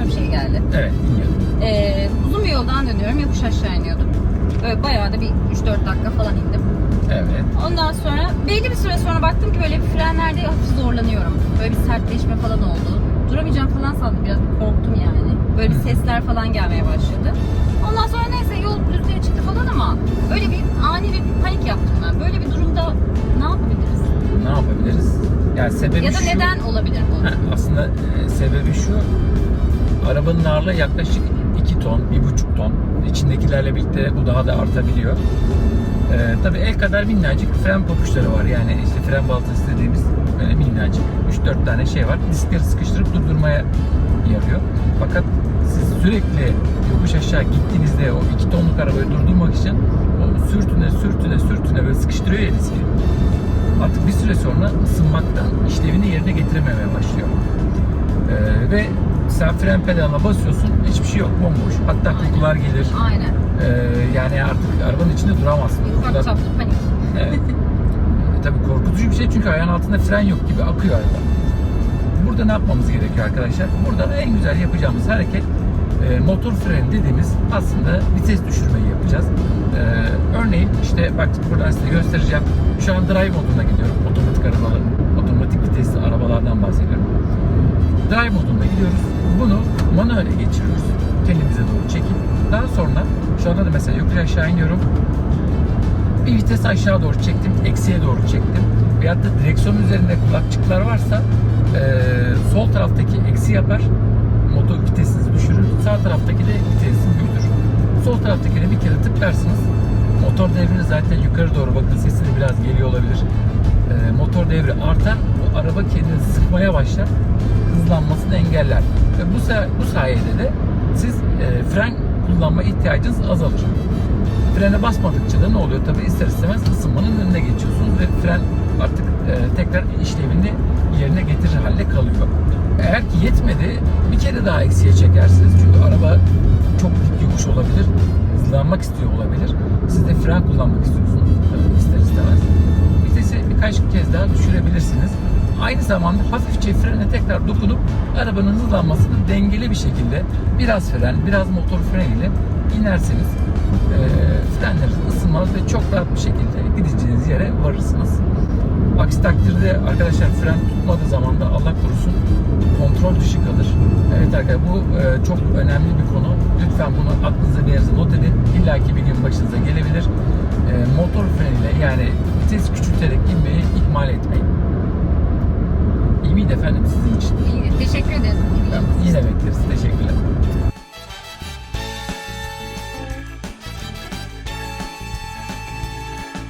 başıma bir şey geldi. Evet dinliyorum. Ee, uzun bir yoldan dönüyorum. Yokuş aşağı iniyordum. Böyle bayağı da bir 3-4 dakika falan indim. Evet. Ondan sonra belli bir süre sonra baktım ki böyle bir frenlerde hafif zorlanıyorum. Böyle bir sertleşme falan oldu. Duramayacağım falan sandım. Biraz korktum yani. Böyle bir sesler falan gelmeye başladı. Ondan sonra neyse yol düzlüğe çıktı falan ama öyle bir ani bir panik yaptım ben. Böyle bir durumda ne yapabiliriz? Ne yapabiliriz? Yani sebebi Ya da şu. neden olabilir bu? Ha, aslında e, sebebi şu. Arabanın ağırlığı yaklaşık 2 ton, 1,5 ton. İçindekilerle birlikte bu daha da artabiliyor. Ee, tabii el kadar minnacık fren papuçları var. Yani işte fren baltası dediğimiz böyle minnacık 3-4 tane şey var. Diskleri sıkıştırıp durdurmaya yarıyor. Fakat siz sürekli yokuş aşağı gittiğinizde o 2 tonluk arabayı durdurmak için o sürtüne sürtüne sürtüne böyle sıkıştırıyor ya diski. Artık bir süre sonra ısınmaktan işlevini yerine getirememeye başlıyor. Ee, ve sen fren pedalına basıyorsun hiçbir şey yok bomboş. Hatta Aynen. kokular gelir. Aynen. Ee, yani artık arabanın içinde duramazsın. Ufak Kokular- çaplı panik. Evet. E, tabii korkutucu bir şey çünkü ayağın altında fren yok gibi akıyor araba. Burada ne yapmamız gerekiyor arkadaşlar? Burada en güzel yapacağımız hareket e, motor freni dediğimiz aslında vites düşürmeyi yapacağız. E, örneğin işte bak buradan size göstereceğim. Şu an drive moduna gidiyorum. Otomatik arabaların, otomatik vitesli arabalardan bahsediyorum. Drive modunda gidiyoruz. Bunu manuele geçiriyoruz. Kendimize doğru çekip. Daha sonra şu anda da mesela yokuş aşağı iniyorum bir vites aşağı doğru çektim, eksiye doğru çektim. Veyahut da direksiyon üzerinde kulakçıklar varsa eee, sol taraftaki eksi yapar, motor vitesinizi düşürür. Sağ taraftaki de vitesini büyütür. Sol taraftakine bir kere tıklarsınız. Motor devriniz zaten yukarı doğru bakın sesini biraz geliyor olabilir. Eee, motor devri artar. Araba kendini sıkmaya başlar. Hızlanmasını engeller. Ve bu, bu sayede de siz eee, fren kullanma ihtiyacınız azalır. Frene basmadıkça da ne oluyor? Tabii ister istemez ısınmanın önüne geçiyorsunuz ve fren artık e, tekrar işlevini yerine getirir halde kalıyor. Eğer ki yetmedi bir kere daha eksiye çekersiniz. Çünkü araba çok yokuş olabilir. Hızlanmak istiyor olabilir. Siz de fren kullanmak istiyorsunuz. İster istemez. Vitesi birkaç kez daha düşürebilirsiniz. Aynı zamanda hafifçe frene tekrar dokunup arabanın hızlanmasını dengeli bir şekilde biraz fren, biraz motor freni ile inerseniz e, frenleriniz ısınmaz ve çok rahat bir şekilde gideceğiniz yere varırsınız. Aksi takdirde arkadaşlar fren tutmadığı zaman da Allah korusun kontrol dışı kalır. Evet arkadaşlar bu e, çok önemli bir konu. Lütfen bunu aklınıza bir yere not edin. İlla ki bir gün başınıza gelebilir. E, motor freniyle yani vites küçülterek inmeyi ihmal etmeyin efendim sizin için. İyi, teşekkür ederiz. İyi, demektir. Teşekkürler.